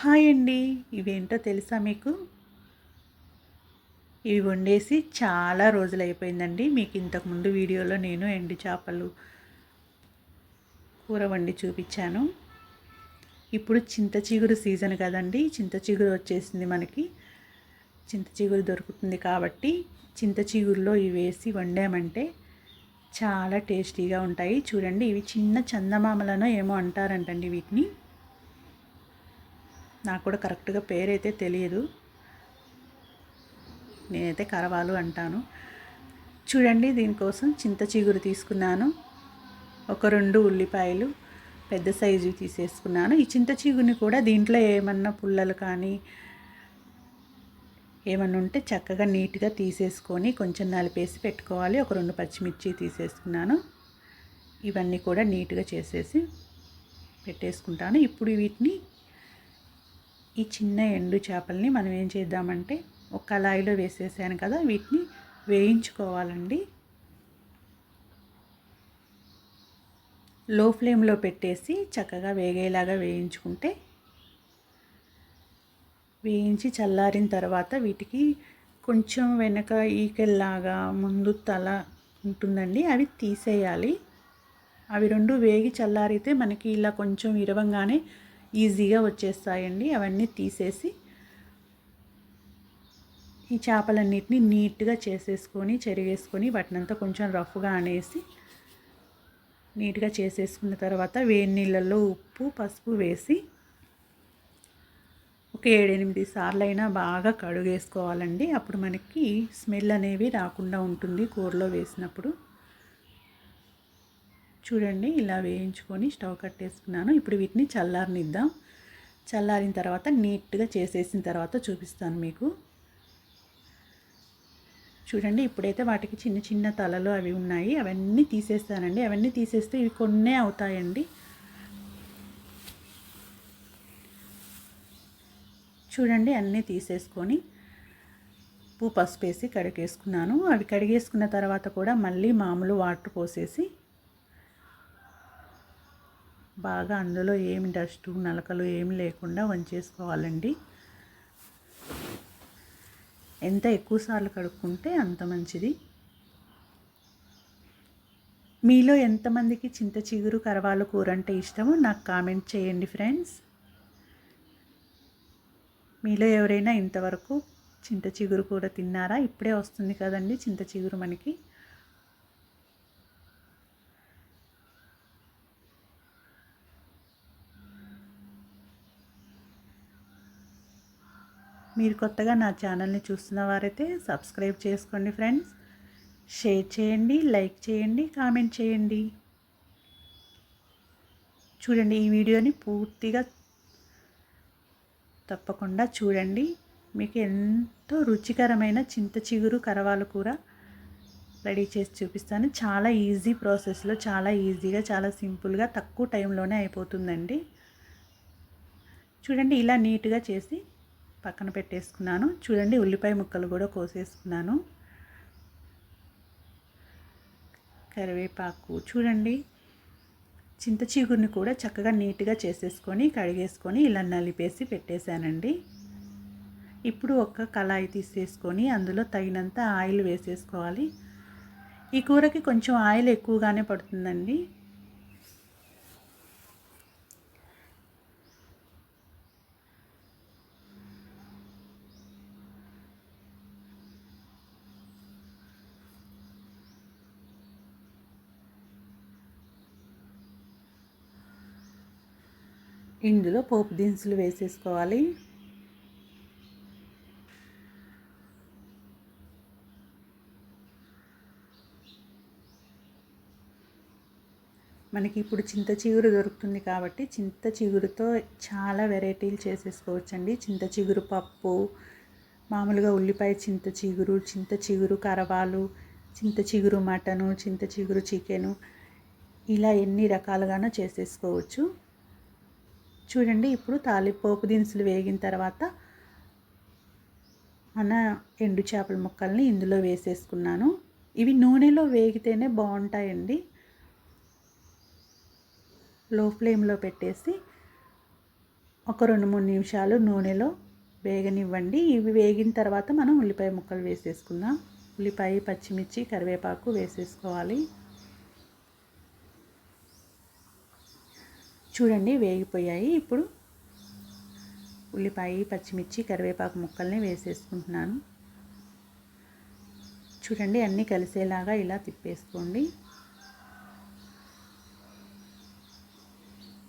Hi అండి. ఇవేంటో తెలుసా మీకు? ఇవి వండేసి చాలా రోజులు అయిపోయిందండి మీకు ఇంతకుముందు వీడియోలో నేను ఎండు చేపలు కూర వండి చూపించాను. ఇప్పుడు చింత చిగురు సీజన్ కదండి. చింత చిగురు వచ్చేసింది మనకి. చింత చిగురు దొరుకుతుంది కాబట్టి చింత చిగురులో ఇవి వేసి వండామంటే చాలా టేస్టీగా ఉంటాయి. చూడండి ఇవి చిన్న చందమామలను ఏమో అంటారంటండి వీటిని. నాకు కూడా కరెక్ట్గా పేరైతే తెలియదు నేనైతే కరవాలు అంటాను. చూడండి దీనికోసం చింత చిగురు తీసుకున్నాను. ఒక రెండు ఉల్లిపాయలు పెద్ద సైజు తీసేసుకున్నాను. ఈ చింత చిగురిని కూడా దీంట్లో ఏమన్నా పుల్లలు కానీ ఏమన్నా ఉంటే చక్కగా నీట్గా తీసేసుకొని కొంచెం నలిపేసి పెట్టుకోవాలి. ఒక రెండు పచ్చిమిర్చి తీసేసుకున్నాను. ఇవన్నీ కూడా నీట్గా చేసేసి పెట్టేసుకుంటాను. ఇప్పుడు వీటిని ఈ చిన్న ఎండు చేపల్ని మనం ఏం చేద్దామంటే ఒక కళాయిలో వేసేసాను కదా వీటిని వేయించుకోవాలండి. లో ఫ్లేమ్లో పెట్టేసి చక్కగా వేగేలాగా వేయించుకుంటే వేయించి చల్లారిన తర్వాత వీటికి కొంచెం వెనక ఈకెల్లాగా ముందు తల ఉంటుందండి అవి తీసేయాలి. అవి రెండు వేగి చల్లారితే మనకి ఇలా కొంచెం ఇరవంగానే ఈజీగా వచ్చేస్తాయండి. అవన్నీ తీసేసి ఈ చేపలన్నిటిని నీట్గా చేసేసుకొని చెరిగేసుకొని వాటినంతా కొంచెం రఫ్గా అనేసి నీట్గా చేసేసుకున్న తర్వాత వేడి నీళ్ళల్లో ఉప్పు పసుపు వేసి ఒక ఏడెనిమిది సార్లు అయినా బాగా కడుగేసుకోవాలండి. అప్పుడు మనకి స్మెల్ అనేవి రాకుండా ఉంటుంది కూరలో వేసినప్పుడు. చూడండి ఇలా వేయించుకొని స్టవ్ కట్టేసుకున్నాను. ఇప్పుడు వీటిని చల్లారనిద్దాం. చల్లారిన తర్వాత నీట్గా చేసేసిన తర్వాత చూపిస్తాను మీకు. చూడండి ఇప్పుడైతే వాటికి చిన్న చిన్న తలలు అవి ఉన్నాయి. అవన్నీ తీసేస్తానండి. అవన్నీ తీసేస్తే ఇవి కొన్నే అవుతాయండి. చూడండి అన్నీ తీసేసుకొని ఉప్పు పసుపు వేసి కడిగేసుకున్నాను. అవి కడిగేసుకున్న తర్వాత కూడా మళ్ళీ మామూలు వాటర్ పోసేసి బాగా అందులో ఏమి డస్ట్ నలకలు ఏమి లేకుండా వంచేసుకోవాలండి. ఎంత ఎక్కువసార్లు కడుక్కుంటే అంత మంచిది. మీలో ఎంతమందికి చింత చిగురు కరవాలు కూర అంటే ఇష్టమో నాకు కామెంట్ చేయండి ఫ్రెండ్స్. మీలో ఎవరైనా ఇంతవరకు చింత చిగురు కూర తిన్నారా? ఇప్పుడే వస్తుంది కదండి చింత చిగురు మనకి. మీరు కొత్తగా నా ఛానల్ని చూస్తున్న వారైతే సబ్స్క్రైబ్ చేసుకోండి ఫ్రెండ్స్. షేర్ చేయండి లైక్ చేయండి కామెంట్ చేయండి. చూడండి ఈ వీడియోని పూర్తిగా తప్పకుండా చూడండి. మీకు ఎంతో రుచికరమైన చింత చిగురు కరవాల కూర రెడీ చేసి చూపిస్తాను. చాలా ఈజీ ప్రాసెస్లో చాలా ఈజీగా చాలా సింపుల్గా తక్కువ టైంలోనే అయిపోతుందండి. చూడండి ఇలా నీట్గా చేసి పక్కన పెట్టేసుకున్నాను. చూడండి ఉల్లిపాయ ముక్కలు కూడా కోసేసుకున్నాను. కరివేపాకు చూడండి. చింత చిగురిని కూడా చక్కగా నీట్గా చేసేసుకొని కడిగేసుకొని ఇలా నలిపేసి పెట్టేశానండి. ఇప్పుడు ఒక కళాయి తీసేసుకొని అందులో తగినంత ఆయిల్ వేసేసుకోవాలి. ఈ కూరకి కొంచెం ఆయిల్ ఎక్కువగానే పడుతుందండి. ఇందులో పోపు దినుసులు వేసేసుకోవాలి. మనకి ఇప్పుడు చింత చిగురు దొరుకుతుంది కాబట్టి చింత చిగురుతో చాలా వెరైటీలు చేసేసుకోవచ్చండి. చింత చిగురు పప్పు మామూలుగా ఉల్లిపాయ చింత చిగురు చింత చిగురు కరవాలు చింత చిగురు మటను చింత చిగురు చికెను ఇలా ఎన్ని రకాలుగానో చేసేసుకోవచ్చు. చూడండి ఇప్పుడు తాలిపోపు దినుసులు వేగిన తర్వాత మన ఎండు చేపల ముక్కల్ని ఇందులో వేసేసుకున్నాను. ఇవి నూనెలో వేగితేనే బాగుంటాయండి. లో ఫ్లేమ్లో పెట్టేసి ఒక రెండు మూడు నిమిషాలు నూనెలో వేగనివ్వండి. ఇవి వేగిన తర్వాత మనం ఉల్లిపాయ ముక్కలు వేసేసుకుందాం. ఉల్లిపాయ పచ్చిమిర్చి కరివేపాకు వేసేసుకోవాలి. చూడండి వేగిపోయాయి. ఇప్పుడు ఉల్లిపాయ పచ్చిమిర్చి కరివేపాకు ముక్కల్ని వేసేసుకుంటున్నాను. చూడండి అన్నీ కలిసేలాగా ఇలా తిప్పేసుకోండి.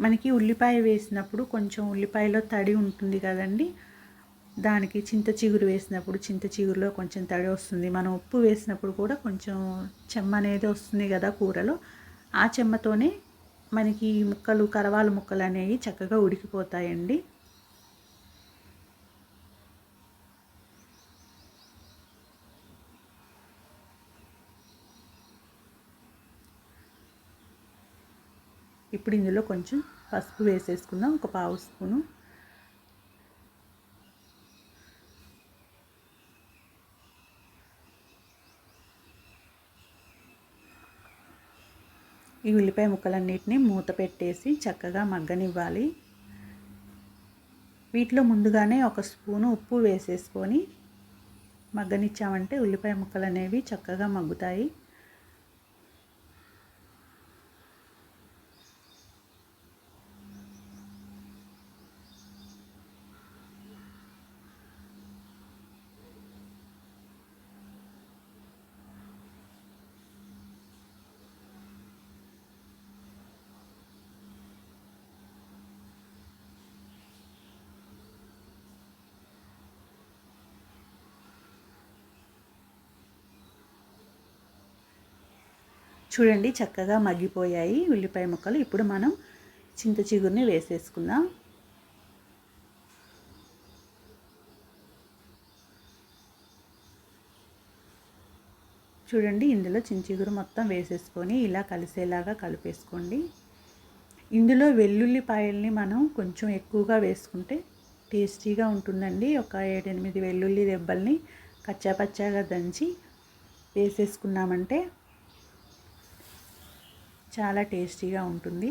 మనకి ఉల్లిపాయ వేసినప్పుడు కొంచెం ఉల్లిపాయలో తడి ఉంటుంది కదండి. దానికి చింత చిగురు వేసినప్పుడు చింత చిగురులో కొంచెం తడి వస్తుంది. మనం ఉప్పు వేసినప్పుడు కూడా కొంచెం చెమ్మ అనేది వస్తుంది కదా కూరలో. ఆ చెమ్మతోనే మనకి ముక్కలు కరవాలు ముక్కలు అనేవి చక్కగా ఉడికిపోతాయండి. ఇప్పుడు ఇందులో కొంచెం పసుపు వేసేసుకుందాం. ఒక పావు స్పూను. ఈ ఉల్లిపాయ ముక్కలన్నిటిని మూత పెట్టేసి చక్కగా మగ్గనివ్వాలి. వీటిలో ముందుగానే ఒక స్పూను ఉప్పు వేసేసుకొని మగ్గనిచ్చామంటే ఉల్లిపాయ ముక్కలు అనేవి చక్కగా మగ్గుతాయి. చూడండి చక్కగా మగ్గిపోయాయి ఉల్లిపాయ ముక్కలు. ఇప్పుడు మనం చింత చిగురిని వేసేసుకుందాం. చూడండి ఇందులో చించిగురు మొత్తం వేసేసుకొని ఇలా కలిసేలాగా కలిపేసుకోండి. ఇందులో వెల్లుల్లిపాయల్ని మనం కొంచెం ఎక్కువగా వేసుకుంటే టేస్టీగా ఉంటుందండి. ఒక ఏడెనిమిది వెల్లుల్లి దెబ్బల్ని కచ్చాపచ్చాగా దంచి వేసేసుకున్నామంటే చాలా టేస్టీగా ఉంటుంది.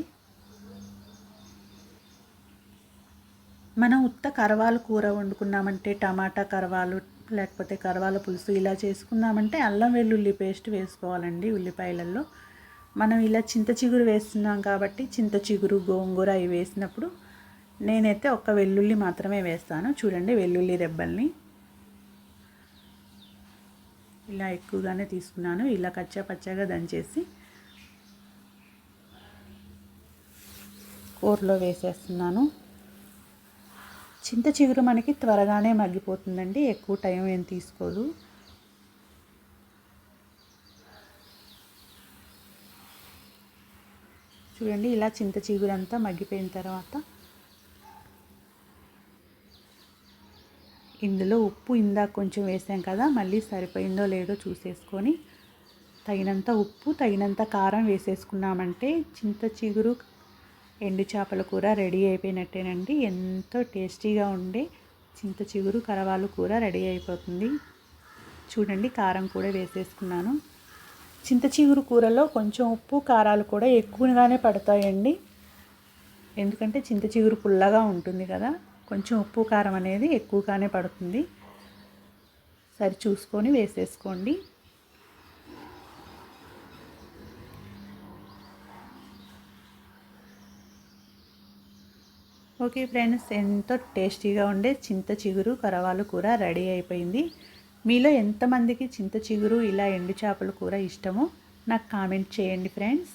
మనం ఉత్త కరవాలు కూర వండుకున్నామంటే టమాటా కరవాలు లేకపోతే కరవాల పులుసు ఇలా చేసుకున్నామంటే అల్లం వెల్లుల్లి పేస్ట్ వేసుకోవాలండి ఉల్లిపాయలలో. మనం ఇలా చింత చిగురు వేస్తున్నాం కాబట్టి చింత చిగురు గోంగూర అవి వేసినప్పుడు నేనైతే ఒక్క వెల్లుల్లి మాత్రమే వేస్తాను. చూడండి వెల్లుల్లి రెబ్బల్ని. ఇలా ఎక్కువగానే తీసుకున్నాను. ఇలా కచ్చా పచ్చగా దంచేసి కూరలో వేసేస్తున్నాను. చింత చిగురు మనకి త్వరగానే మగ్గిపోతుందండి. ఎక్కువ టైం ఏం తీసుకోదు. చూడండి ఇలా చింత చిగురు అంతా మగ్గిపోయిన తర్వాత ఇందులో ఉప్పు ఇందాక కొంచెం వేసాం కదా మళ్ళీ సరిపోయిందో లేదో చూసేసుకొని తగినంత ఉప్పు తగినంత కారం వేసేసుకున్నామంటే చింత చిగురు ఎండు చేపల కూర రెడీ అయిపోయినట్టేనండి. ఎంతో టేస్టీగా ఉండే చింత చిగురు కరవాలు కూర రెడీ అయిపోతుంది. చూడండి కారం కూడా వేసేసుకున్నాను. చింత చిగురు కూరలో కొంచెం ఉప్పు కారాలు కూడా ఎక్కువగానే పడతాయండి. ఎందుకంటే చింత చిగురు పుల్లగా ఉంటుంది కదా కొంచెం ఉప్పు కారం అనేది ఎక్కువగానే పడుతుంది. సరి చూసుకొని వేసేసుకోండి. ఓకే ఫ్రెండ్స్ ఎంతో టేస్టీగా ఉండే చింత చిగురు కరవాలు కూర రెడీ అయిపోయింది. మీలో ఎంతమందికి చింత చిగురు ఇలా ఎండు చేపల కూర ఇష్టమో నాకు కామెంట్ చేయండి ఫ్రెండ్స్.